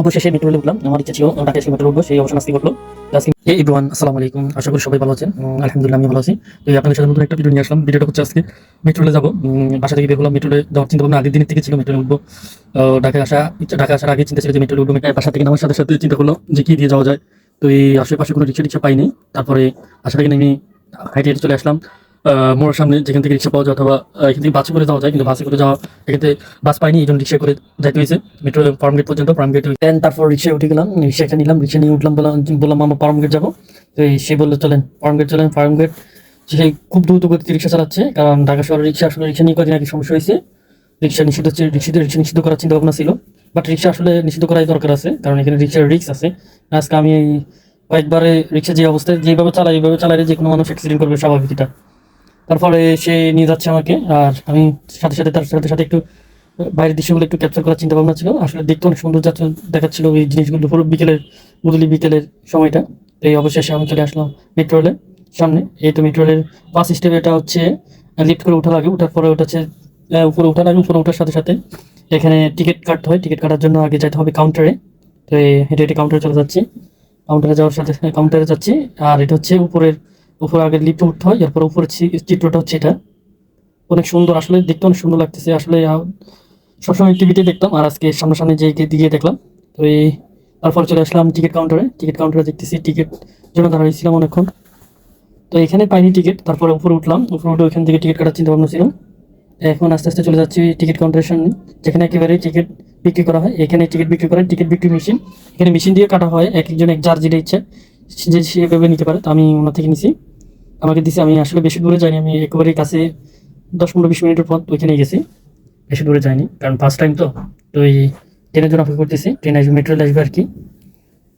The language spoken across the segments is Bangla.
অবশেষে মেট্রোলে উঠলাম। আমার ইচ্ছা ছিল ঢাকা এসে মেট্রো উঠবো সেই অবসান আসতে করল এই এভরিওয়ান আসসালামু আলাইকুম। আশা করি সবাই ভালো আছেন। আলহামদুলিল্লাহ আমি ভালো আছি। তো আপনাদের সাথে নতুন একটা ভিডিও নিয়ে আসলাম। ভিডিওটা হচ্ছে আজকে মেট্রোলে যাব। বাসা থেকে বের হলাম মেট্রোলে যাওয়ার চিন্তা ভাবনা আগের দিনের থেকে ছিল মেট্রোলে উঠবো। ঢাকায় আসা, ইচ্ছা ঢাকা আসার আগে চিন্তা ছিল যে মেট্রোলে উঠবো। বাসা থেকে নামার সাথে সাথে চিন্তা করল যে কি দিয়ে যাওয়া যায়। তো এই আশেপাশে কোনো রিক্সা টিক্সা পাইনি। তারপরে আশা থেকে নেমে হাইটে চলে আসলাম। মোড়ের সামনে যেখান থেকে রিক্সা পাওয়া যায় অথবা এখান থেকে বাসে করে যাওয়া যায়, কিন্তু বাসে করে যাওয়া, এখান থেকে বাস পাইনি এই জন্য রিক্সা করে যাইতে হয়েছে। মেট্রো ফার্ম গেট পর্যন্ত, ফার্ম গেট দেন তারপর রিক্সায় উঠে গেলাম রিক্সাটা নিলাম, রিক্সা নিয়ে উঠলাম বললাম বললাম আমার ফার্ম গেট যাব। তো সে বলল, চলেন, ফার্ম গেট, চলেন, ফার্ম গেট। সে খুব দ্রুত গতিতে রিক্সা চালাচ্ছে, কারণ ঢাকা শহরে রিক্সা আসলে রিক্সা নিয়ে কদিন আগে সমস্যা হয়েছে। রিক্সা নিষিদ্ধ হচ্ছে রিক্সা রিক্সা নিষিদ্ধ করার চিন্তা ভাবনা ছিল। বাট রিক্সা আসলে নিষিদ্ধ করাই দরকার আছে, কারণ এখানে রিক্সার রিক্স আছে। আজকে আমি কয়েকবারে রিক্সা যে অবস্থায়, যেভাবে চালাই এইভাবে চালাইলে যে কোনো মানুষ অ্যাক্সিডেন্ট করবে, স্বাভাবিক এটা। তারপরে সে নিয়ে যাচ্ছে আমাকে, আর আমি সাথে সাথে তার সাথে সাথে একটু, বাইরের দৃশ্যগুলো একটু ক্যাপচার করার চিন্তা ভাবনা ছিল। আসলে দেখতে অনেক সুন্দর যাচ্ছে, দেখাচ্ছিল এই জিনিসগুলো দুপুর বিকেলের, বুদলি বিকেলের সময়টা। তো এই অবশেষে আমি চলে আসলাম মেট্রো রেলের সামনে। এই তো মেট্রো রেলের বাস স্টেপ এটা হচ্ছে লিফট করে ওঠা লাগে ওঠার পরে ওটা হচ্ছে উপরে ওঠা লাগে উপরে ওঠার সাথে সাথে এখানে টিকিট কাটতে হয়। টিকিট কাটার জন্য আগে যেতে হবে কাউন্টারে তো হেঁটে হেঁটে কাউন্টারে চলে যাচ্ছি। কাউন্টারে যাওয়ার সাথে কাউন্টারে যাচ্ছি। আর এটা হচ্ছে উপরের উপরে আগে লিফটে উঠতে হয়, এরপর উপরের চি- চিত্রটা হচ্ছে এটা। অনেক সুন্দর, আসলে দেখতে অনেক সুন্দর লাগতেছে। আসলে সবসময় টিভিতে দেখতাম, আর আজকে সামনাসামনি যে দিকে দেখলাম। তো এই, তারপর চলে আসলাম টিকিট কাউন্টারে টিকিট কাউন্টারে দেখতেছি টিকিট জন্য দাঁড়াইছিলাম অনেকক্ষণ। তো এখানে পাইনি টিকিট তারপরে উপরে উঠলাম। উপরে উঠে ওইখান থেকে টিকিট কাটার চিন্তা ভাবনা ছিল। এখন আস্তে আস্তে চলে যাচ্ছি টিকিট কাউন্টারের সামনে, যেখানে একেবারে টিকিট বিক্রি করা হয়। এখানে টিকিট বিক্রি করে টিকিট বিক্রি মেশিন এখানে মেশিন দিয়ে কাটা হয়, এক একজন, এক যার যেটা ইচ্ছে, যে সেভাবে নিতে পারে। তো আমি ওনার থেকে নিছি। আমাকে দিছে, আমি আসলে বেশি দূরে যাইনি, আমি একেবারে কাছে দশ পনেরো বিশ মিনিটের পর ওইখানে গেছি। বেশি দূরে যাইনি, কারণ ফার্স্ট টাইম তো তো এই ট্রেনের জন্য অপেক্ষা করতেছি, ট্রেন আসবে মেট্রোল আসবে আর কি।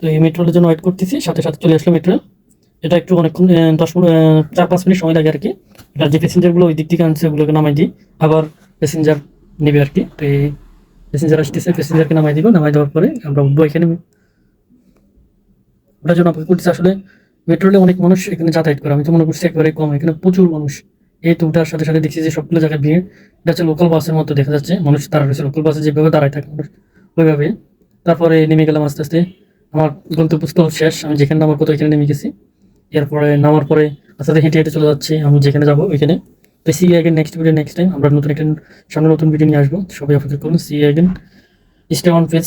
তো এই মেট্রোলের জন্য ওয়েট করতেছি, সাথে সাথে চলে আসলো মেট্রো এটা একটু অনেকক্ষণ দশ চার পাঁচ মিনিট সময় লাগে আর কি। এটা যে প্যাসেঞ্জারগুলো ওই দিক থেকে আনছে, ওগুলোকে নামাই দিই, আবার প্যাসেঞ্জার নেবে আর কি। তো এই প্যাসেঞ্জার আসতেছে প্যাসেঞ্জারকে নামাই দিব, নামাই দেওয়ার পরে আমরা উঠবো এখানে। ওটার জন্য অপেক্ষা করতেছি আসলে মেট্রোলে অনেক মানুষ এখানে যাতায়াত করে। আমি তো মনে করছি একেবারে কম। এখানে প্রচুর মানুষ। এই তো সাথে সাথে দেখছি যে সবগুলো জায়গায় ভিড়। এটা হচ্ছে লোকাল বাসের মতো দেখা যাচ্ছে। মানুষ দাঁড়া রয়েছে। লোকাল বাসে যেভাবে দাঁড়ায় থাকে মানুষ, ওইভাবে। তারপরে নেমে গেলাম আস্তে আস্তে। আমার গন্তব্যস্থল শেষ। আমি যেখানে নামার কথা ওইখানে নেমে গেছি। এরপরে নামার পরে আস্তে আস্তে হেঁটে হেঁটে চলে যাচ্ছি। আমি যেখানে যাব ওইখানে। তো সি আগে নেক্সট ভিডিও নেক্সট টাইম আমরা নতুন একটা, সামনে নতুন ভিডিও নিয়ে আসব। সবাই অপেক্ষা করুন। সি আগে স্টে অন পেজ